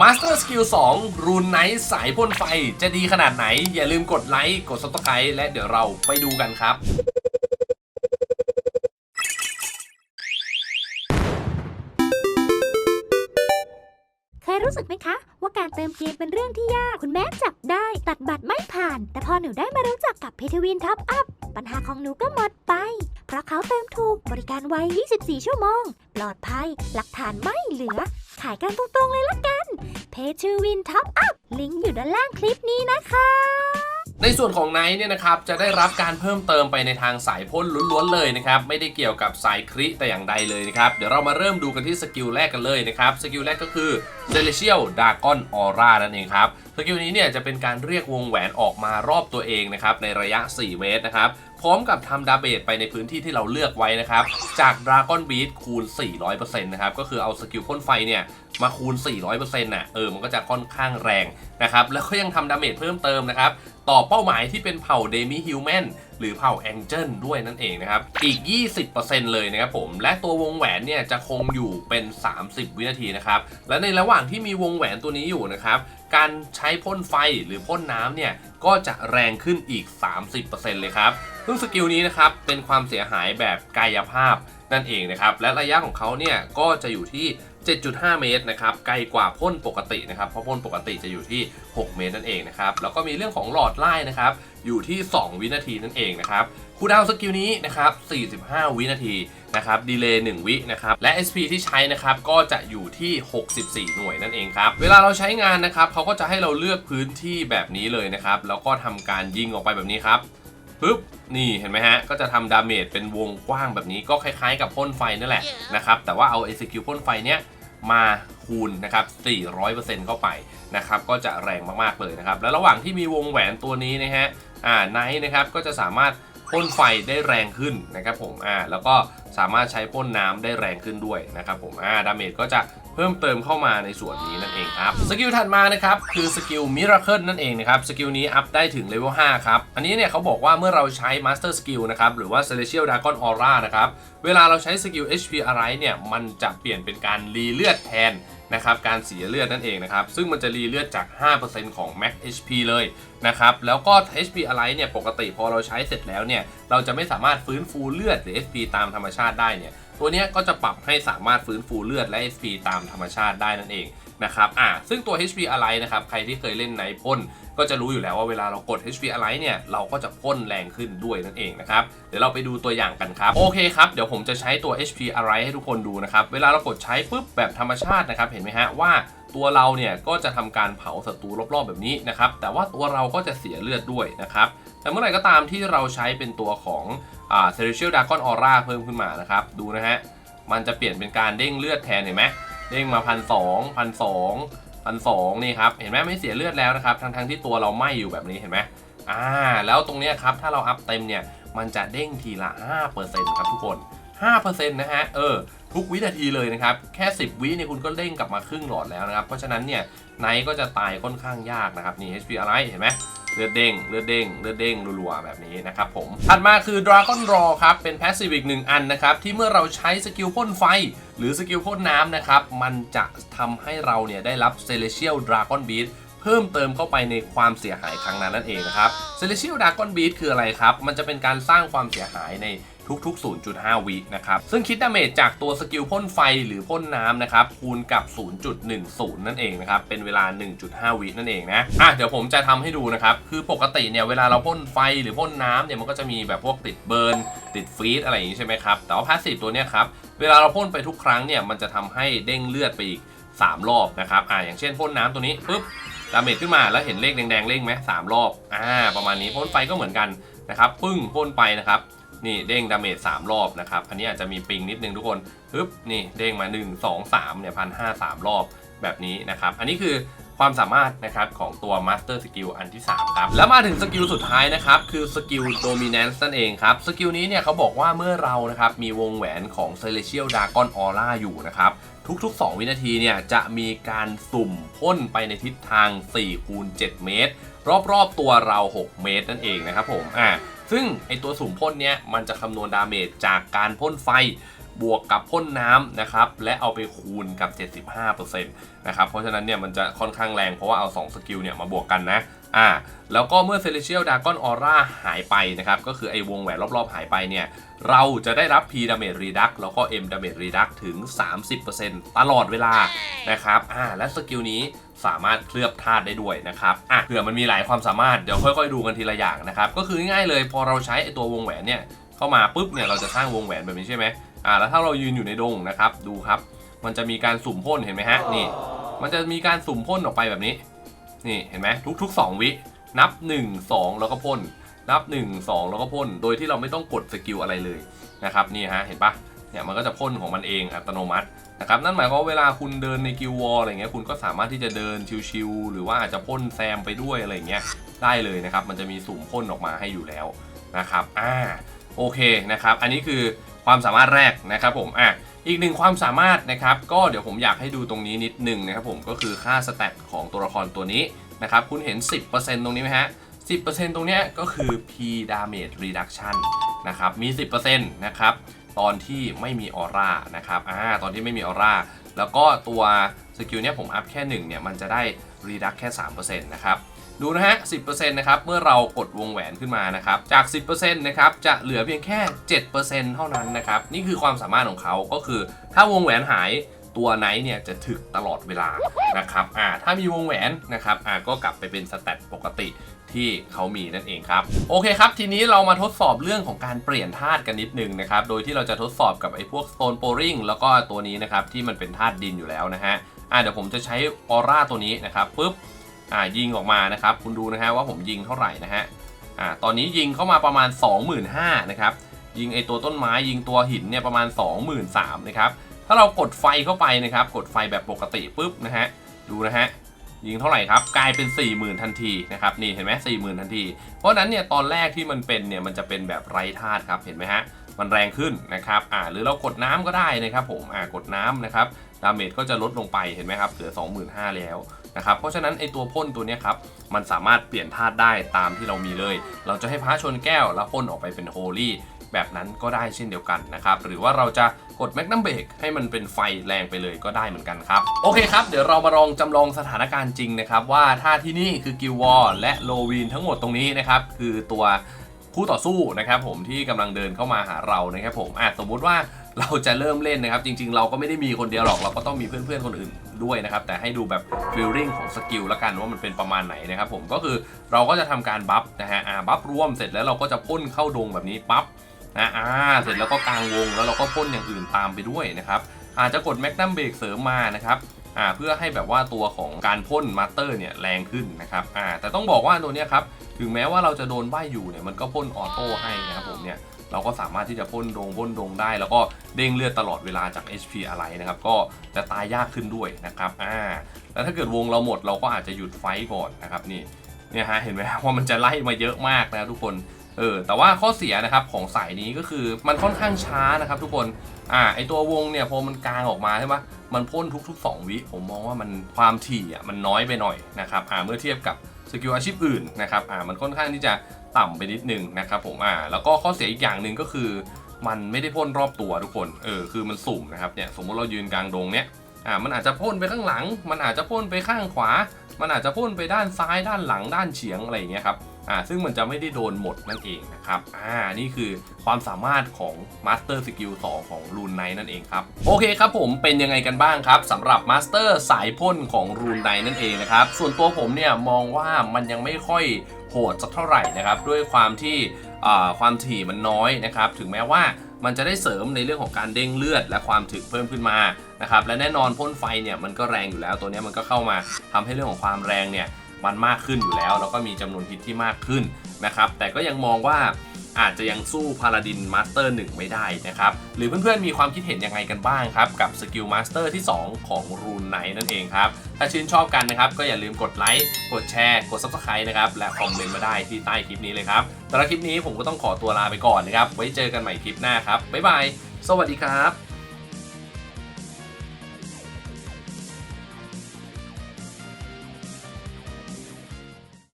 Master Skill 2รูนไนท์สายพ่นไฟจะดีขนาดไหน อย่าลืมกดไลค์ กด subscribe และเดี๋ยวเราไปดูกันครับ เคยรู้สึกไหมคะ ว่าการเติมเกมเป็นเรื่องที่ยากคุณแม่จับได้ ตัดบัตรไม่ผ่าน แต่พอหนูได้มารู้จักกับเพทวินท็อปอัพปัญหาของหนูก็หมดไป เพราะเขาเติมถูกบริการไว 24 ชั่วโมง ปลอดภัย หลักฐานไม่เหลือ ขายกันตรงๆเลยละกัน เพจชูวินท็อปอัพลิงก์อยู่ด้านล่างคลิปนี้นะคะในส่วนของไนท์เนี่ยนะครับจะได้รับการเพิ่มเติมไปในทางสายพ่นล้วนๆเลยนะครับไม่ได้เกี่ยวกับสายคริแต่อย่างใดเลยนะครับเดี๋ยวเรามาเริ่มดูกันที่สกิลแรกกันเลยนะครับสกิลแรกก็คือเซเลเชียลดากอนออร่านั่นเองครับ สกิลนี้เนี่ยจะเป็นการเรียกวงแหวนออกมารอบตัวเองนะครับในระยะ 4 เมตรนะครับพร้อมกับทำดาเบจไปในพื้นที่ที่เราเลือกไว้นะครับ จาก Dragon Beat คูณ 400%นะครับ ก็คือเอาสกิลพ่นไฟเนี่ย มาคูณ 400%น่ะ เออ มันก็จะค่อนข้างแรงนะครับ แล้วก็ยังทำดาเมจเพิ่มเติมนะครับ ต่อเป้าหมายที่เป็นเผ่าเดมิฮิวแมน หรือเผ่าแองเจิลด้วยนั่นเองนะครับ อีก 20%เลยนะครับผม และตัววงแหวนเนี่ยจะคงอยู่เป็น 30 วินาทีนะครับ และในระหว่างที่มีวงแหวนตัวนี้อยู่นะครับ การใช้พ่นไฟหรือพ่นน้ำเนี่ยก็จะแรงขึ้นอีก 30%เลยครับ ซึ่งสกิลนี้นะครับเป็นความเสียหายแบบกายภาพนั่นเองนะครับ และระยะของเขาเนี่ยก็จะอยู่ที่ 7.5 เมตรนะครับไกลกว่าพ่นปกตินะครับเพราะพ่นปกติจะอยู่ที่ 6 เมตรนั่นเองนะครับแล้วก็มีเรื่องของหลอดไล่นะครับอยู่ที่ 2 วินาทีนั่นเองนะครับคูดาวสกิลนี้นะครับ 45 วินาทีนะครับ ดีเลย์ 1 วินะครับ และ SP ที่ใช้นะครับ ก็จะอยู่ที่ 64 หน่วยนั่นเองครับ เวลาเราใช้งานนะครับ เขาก็จะให้เราเลือกพื้นที่แบบนี้เลยนะครับ แล้วก็ทำการยิงออกไปแบบนี้ครับปึ๊บ นี่เห็นไหมฮะ ก็จะทำดาเมจเป็นวงกว้างแบบนี้ ก็คล้ายๆกับพ่นไฟนั่นแหละนะครับ แต่ว่าเอาไอสกิลพ่นไฟเนี้ย มาคูณนะครับ 400%เข้าไปนะครับ ก็จะแรงมากๆเลยนะครับ แล้วระหว่างที่มีวงแหวนตัวนี้นะฮะ อ่าไนท์นะครับ ก็จะสามารถพ่นไฟได้แรงขึ้นนะครับผม อ่า แล้วก็สามารถใช้พ่นน้ำได้แรงขึ้นด้วยนะครับผม อ่า ดาเมจก็จะ เพิ่มเติมเข้ามาในส่วนนี้นั่นเองครับสกิลถัดมานะครับคือสกิลมิราเคิลนั่นเองนะครับสกิลนี้อัพได้ถึงเลเวล5ครับอันนี้เนี่ยเขาบอกว่าเมื่อเราใช้ Master Skill นะครับหรือว่า Celestial Dragon Aura นะครับเวลาเราใช้สกิล HP Arise เนี่ยมันจะเปลี่ยนเป็นการรีเลือดแทนนะครับการเสียเลือดนั่นเองนะครับซึ่งมันจะรีเลือดจาก 5%ของ Max HP เลยนะครับแล้วก็ HP Arise เนี่ยปกติพอเราใช้เสร็จแล้วเนี่ยเราจะไม่สามารถฟื้นฟูเลือดหรือ HP ตามธรรมชาติได้เนี่ย ตัวนี้ก็จะปรับให้สามารถฟื้นฟูเลือดและ HP ตามธรรมชาติได้นั่นเองนะครับอ่าซึ่งตัว HP Align นะครับ ใครที่เคยเล่นไนพ่นก็จะรู้อยู่แล้วว่าเวลาเรากด HP Align เนี่ย เราก็จะพ่นแรงขึ้นด้วยนั่นเองนะครับ เดี๋ยวเราไปดูตัวอย่างกันครับ โอเคครับ เดี๋ยวผมจะใช้ตัว HP Align ให้ทุกคนดูนะครับ เวลาเรากดใช้ปุ๊บแบบธรรมชาตินะครับ เห็นไหมฮะว่าตัวเราเนี่ยก็จะทำการเผาศัตรูรอบๆแบบนี้นะครับ แต่ว่าตัวเราก็จะเสียเลือดด้วยนะครับ แต่เมื่อไหร่ก็ตามที่เราใช้เป็นตัวของ อ่าเซริเชียลดากอนออร่าเพิ่มขึ้นมานะครับ ดูนะฮะ มันจะเปลี่ยนเป็นการเด้งเลือดแทนเห็นไหมเด้งมาพันสองพันสองพันสองนี่ครับ เห็นไหมไม่เสียเลือดแล้วนะครับทั้งทั้งที่ตัวเราไหม้อยู่แบบนี้เห็นไหมอ่า แล้วตรงนี้ครับ ถ้าเราอัพเต็มเนี่ย มันจะเด้งทีละ 5%ครับทุกคน 5%นะฮะ เออ ทุกวินาทีเลยนะครับ แค่ 10 วิเนี่ยคุณก็เด้งกลับมาครึ่งหลอดแล้วนะครับ เพราะฉะนั้นเนี่ยไนท์ก็จะตายค่อนข้างยากนะครับ นี่ HP อะไรเห็นไหมเลือดเด้งเลือดเด้งเลือดเด้งรัวๆแบบนี้นะครับผม ถัดมาคือ Dragon Raw ครับ เป็นแพสซีฟอีกหนึ่งอันนะครับ ที่เมื่อเราใช้สกิลพ่นไฟ หรือสกิลพ่นน้ำนะครับ มันจะทำให้เราเนี่ยได้รับ Celestial Dragon Beat เพิ่มเติมเข้าไปในความเสียหายครั้งนั้นนั่นเองนะครับ Celestial Dragon Beat คืออะไรครับ มันจะเป็นการสร้างความเสียหายใน ทุกๆ 0.5 วินะครับ ซึ่งคิดดาเมจจากตัวสกิลพ่นไฟหรือพ่นน้ำนะครับ คูณกับ 0.10 นั่นเองนะครับ เป็นเวลา 1.5 วินั่นเองนะ อะ เดี๋ยวผมจะทำให้ดูนะครับ คือปกติเนี่ย เวลาเราพ่นไฟหรือพ่นน้ำเนี่ย มันก็จะมีแบบพวกติดเบิร์น ติดฟรีดอะไรอย่างนี้ใช่ไหมครับ แต่ว่าพาสซีฟตัวเนี้ยครับ เวลาเราพ่นไปทุกครั้งเนี่ย มันจะทำให้เด้งเลือดไปอีก 3 รอบนะครับ อะอย่างเช่นพ่นน้ำตัวนี้ปุ๊บ ดาเมจขึ้นมาแล้วเห็นเลขแดงๆเลขไหมสามรอบ อ่า ประมาณนี้พ่นไฟก็เหมือนกันนะครับ ปึ้งพ่นไปนะครับ นี่เด้งดาเมจ3รอบนะครับ อันนี้อาจจะมีปิงนิดนึงทุกคนฮึบนี่เด้งมา 1 2 3เนี่ยพันห้าสามรอบแบบนี้นะครับ อันนี้คือความสามารถนะครับของตัว Master Skill อันที่ 3 ครับ แล้วมาถึงสกิลสุดท้ายนะครับ คือสกิล Dominance นั่นเองครับ สกิลนี้เนี่ยเขาบอกว่าเมื่อเรานะครับ มีวงแหวนของ Celestial Dragon Aura อยู่นะครับ ทุกๆ 2 วินาทีเนี่ยจะมีการสุ่มพ่นไปในทิศทาง4คูณ7เมตร รอบๆ ตัวเรา 6 เมตรนั่นเองนะครับผมอ่า ซึ่งไอตัวสุ่มพ่นเนี้ยมันจะคำนวณดาเมจจากการพ่นไฟ บวกกับพ่นน้ำนะครับ และเอาไปคูณกับ 75%นะครับ เพราะฉะนั้นเนี่ยมันจะค่อนข้างแรงเพราะว่าเอา 2 สกิลเนี่ยมาบวกกันนะอ่าแล้วก็เมื่อ Celestial Dragon Aura หายไปนะครับ ก็คือไอ้วงแหวนรอบๆหายไปเนี่ย เราจะได้รับ P Damage Reduct แล้วก็ M Damage Reduct ถึง 30%ตลอดเวลานะครับอ่าและสกิลนี้สามารถเคลือบธาตุได้ด้วยนะครับอะเผื่อมันมีหลายความสามารถเดี๋ยวค่อยๆดูกันทีละอย่างนะครับ ก็คือง่ายๆเลยพอเราใช้ไอ้ตัววงแหวนเนี่ยเข้ามาปุ๊บเนี่ยเราจะสร้างวงแหวนแบบนี้ใช่ไหม อ่าแล้วถ้าเรายืนอยู่ในดงนะครับ ดูครับ มันจะมีการสุ่มพ่นเห็นไหมฮะนี่ มันจะมีการสุ่มพ่นออกไปแบบนี้ นี่เห็นไหมทุกๆ 2 วิ นับ 1 2 แล้วก็พ่นนับ 1 2 แล้วก็พ่นโดยที่เราไม่ต้องกดสกิลอะไรเลยนะครับนี่ฮะเห็นปะเนี่ยมันก็จะพ่นของมันเองอัตโนมัตินะครับนั่นหมายความว่าเวลาคุณเดินในกิลวอลอะไรเงี้ยคุณก็สามารถที่จะเดินชิวๆหรือว่าอาจจะพ่นแซมไปด้วยอะไรเงี้ยได้เลยนะครับ มันจะมีสุ่มพ่นออกมาให้อยู่แล้วนะครับอ่าโอเคนะครับ อันนี้คือ ความสามารถแรกนะครับผมอะอีกหนึ่งความสามารถนะครับก็เดี๋ยวผมอยากให้ดูตรงนี้นิดนึงนะครับผมก็คือค่าสแตทของตัวละครตัวนี้นะครับคุณเห็น 10%ตรงนี้ไหมฮะ 10%ตรงเนี้ยก็คือ P damage reduction นะครับมี 10%นะครับตอนที่ไม่มีออร่านะครับอ่าตอนที่ไม่มีออร่าแล้วก็ตัวสกิลเนี้ยผมอัพแค่1เนี่ยมันจะได้ reduct แค่3%นะครับ ดูนะฮะ 10%นะครับ เมื่อเรากดวงแหวนขึ้นมานะครับ จาก 10%นะครับ จะเหลือเพียงแค่ 7%เท่านั้นนะครับ นี่คือความสามารถของเขาก็คือ ถ้าวงแหวนหายตัวไนท์เนี่ยจะถึกตลอดเวลานะครับ อ่า ถ้ามีวงแหวนนะครับ อ่า ก็กลับไปเป็นสแตทปกติที่เขามีนั่นเองครับ โอเคครับ ทีนี้เรามาทดสอบเรื่องของการเปลี่ยนธาตุกันนิดนึงนะครับ โดยที่เราจะทดสอบกับไอ้พวก Stone Pouring แล้วก็ตัวนี้นะครับที่มันเป็นธาตุดินอยู่แล้วนะฮะ อ่า เดี๋ยวผมจะใช้ออร่าตัวนี้นะครับปุ๊บ อ่ายิงออกมานะครับ คุณดูนะฮะว่าผมยิงเท่าไหร่นะฮะอ่าตอนนี้ยิงเข้ามาประมาณ 25,000นะครับยิงไอตัวต้นไม้ยิงตัวหินเนี่ยประมาณ 23,000นะครับถ้าเรากดไฟเข้าไปนะครับ กดไฟแบบปกติปุ๊บนะฮะดูนะฮะยิงเท่าไหร่ครับกลายเป็น 40,000 ทันทีนะครับนี่เห็นไหม40,000ทันที เพราะฉะนั้นเนี่ยตอนแรกที่มันเป็นเนี่ยมันจะเป็นแบบไร้ธาตุครับเห็นไหมฮะมันแรงขึ้นนะครับอ่าหรือเรากดน้ำก็ได้นะครับผมอ่ากดน้ำนะครับ ดาเมจก็จะลดลงไปเห็นไหมครับเหลือ 25,000 แล้วนะครับเพราะฉะนั้นไอตัวพ่นตัวนี้ครับมันสามารถเปลี่ยนธาตุได้ตามที่เรามีเลย เราจะให้พระชนแก้วแล้วพ่นออกไปเป็นโฮลี่แบบนั้นก็ได้เช่นเดียวกันนะครับ หรือว่าเราจะกดแมกนัมเบรกให้มันเป็นไฟแรงไปเลยก็ได้เหมือนกันครับ โอเคครับ เดี๋ยวเรามาลองจำลองสถานการณ์จริงนะครับ ว่าถ้าที่นี่คือกิลวอลและโลวีนทั้งหมดตรงนี้นะครับ คือตัวคู่ต่อสู้นะครับผมที่กำลังเดินเข้ามาหาเรานะครับผมอะสมมุติว่า เราจะเริ่มเล่นนะครับ จริง ๆ เราก็ไม่ได้มีคนเดียวหรอกเราก็ต้องมีเพื่อนๆคนอื่นด้วยนะครับ แต่ให้ดูแบบฟีลลิ่งของสกิลละกันว่ามันเป็นประมาณไหนนะครับผมก็คือเราก็จะทำการบัฟนะฮะอ่าบัฟรวมเสร็จแล้วเราก็จะพ่นเข้าดงแบบนี้ปั๊บนะอ่าเสร็จแล้วก็กลางวงแล้วเราก็พ่นอย่างอื่นตามไปด้วยนะครับอาจจะกดแมกนัมเบรกเสริมมานะครับอ่าเพื่อให้แบบว่าตัวของการพ่นมาสเตอร์เนี่ยแรงขึ้นนะครับอ่าแต่ต้องบอกว่าตัวเนี้ยครับถึงแม้ว่าเราจะโดนใบอยู่เนี่ยมันก็พ่นออโต้ให้นะครับผมเนี่ย เราก็สามารถที่จะพ่นดงพ่นดงได้ แล้วก็เด้งเลือดตลอดเวลาจาก HP อะไรนะครับ ก็จะตายยากขึ้นด้วยนะครับอ่าแล้วถ้าเกิดวงเราหมดเราก็อาจจะหยุดไฟต์ก่อนนะครับนี่เนี่ยฮะเห็นไหมว่ามันจะไล่มาเยอะมากนะทุกคนเออแต่ว่าข้อเสียนะครับของสายนี้ก็คือมันค่อนข้างช้านะครับ ทุกคนอ่าไอตัววงเนี่ยพอมันกลางออกมาใช่ไหมมันพ่นทุกๆ 2 วิผมมองว่ามันความถี่อะมันน้อยไปหน่อยนะครับอ่าเมื่อเทียบกับ กิลอาชีพอื่นนะครับอ่ามันค่อนข้างที่จะต่ำไปนิดนึงนะครับผมอ่าแล้วก็ข้อเสียอีกอย่างหนึ่งก็คือ มันไม่ได้พ่นรอบตัวทุกคนเออคือมันสุ่มนะครับเนี่ยสมมติเรายืนกลางดงเนี่ยอ่ามันอาจจะพ่นไปข้างหลัง มันอาจจะพ่นไปข้างขวา มันอาจจะพ่นไปด้านซ้ายด้านหลังด้านเฉียงอะไรอย่างเงี้ยครับ อ่าซึ่งมันจะไม่ได้โดนหมดนั่นเองนะครับอ่านี่คือความสามารถของ Master Skill 2 ของ Rune Knight นั่นเองครับ โอเคครับผมเป็นยังไงกันบ้างครับสำหรับ Master สายพ่นของ Rune Knight นั่นเองนะครับ ส่วนตัวผมเนี่ยมองว่ามันยังไม่ค่อยโหดสักเท่าไหร่นะครับ ด้วยความที่อ่าความถี่มันน้อยนะครับ ถึงแม้ว่ามันจะได้เสริมในเรื่องของการเด้งเลือด และความถึกเพิ่มขึ้นมานะครับและแน่นอนพ่นไฟเนี่ยมันก็แรงอยู่แล้วตัวนี้มันก็เข้ามาทำให้เรื่องของความแรงเนี่ย มันมากขึ้นอยู่แล้ว แล้วก็มีจำนวนฮิตที่มากขึ้นนะครับ แต่ก็ยังมองว่าอาจจะยังสู้พาราดินมาสเตอร์1ไม่ได้นะครับ หรือเพื่อนๆมีความคิดเห็นยังไงกันบ้างครับ กับสกิลมาสเตอร์ที่ 2 ของรูนไนนั่นเองครับ ถ้าชื่นชอบกันนะครับ ก็อย่าลืมกดไลค์กดแชร์ กด Subscribe นะครับ และคอมเมนต์มาได้ที่ใต้คลิปนี้เลยครับสำหรับคลิปนี้ผมก็ต้องขอตัวลาไปก่อนนะครับ ไว้เจอกันใหม่คลิปหน้าครับบ๊ายบายสวัสดีครับ